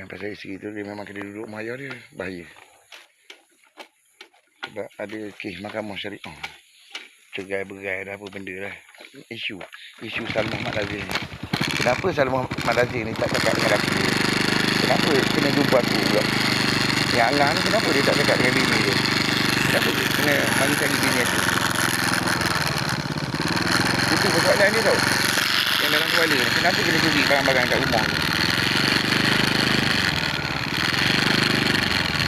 Yang pasal isteri tu dia memang kena duduk ayah dia. Bahaya. Sebab ada kes mahkamah syariah. Cegai berai dah apa benda lah. Isu. Isu Salman Ahmad Lazir ni. Kenapa Salman Ahmad Lazir ni tak cakap dengan lelaki dia? Kenapa kena jumpa aku pula? Yang Angah ni kenapa dia tak cakap dengan bini dia? Kenapa dia kena cari bini aku? Itu persoalan dia tau. Yang dalam kepala ni. Kenapa kena curi barang-barang kat rumah ni?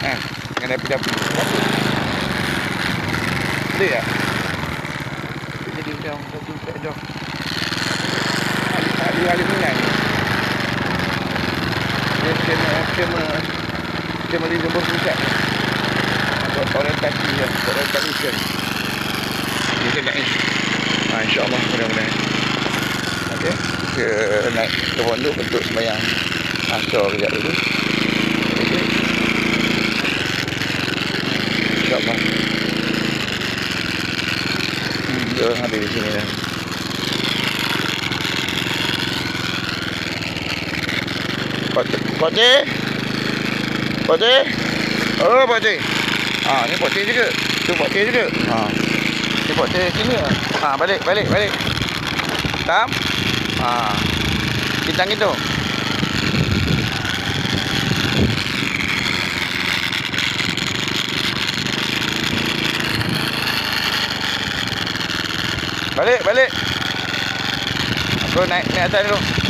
Ha, Kenapa? Boleh tak? Jadi dah satu set dah. Ahli-ahli minat ni. Dia kena kena kena di nombor pusat ni. Untuk orientasi dia, orientasi. Dia kena ni. Ha, InsyaAllah mudah-mudahan. Okey. Kita naik ke pondok untuk sembahyang asar kejap dulu. Okey. InsyaAllah. Dia orang ada di sini dah. Pakcik. Pakcik. Pakcik. Oh, pakcik. Ha, ni pakcik juga. Tu pakcik juga. Ha. Ni pakcik sini lah. Ha, balik, balik, balik. Tam. Ha. Bintang itu. Balik, balik. Aku naik naik atas dulu.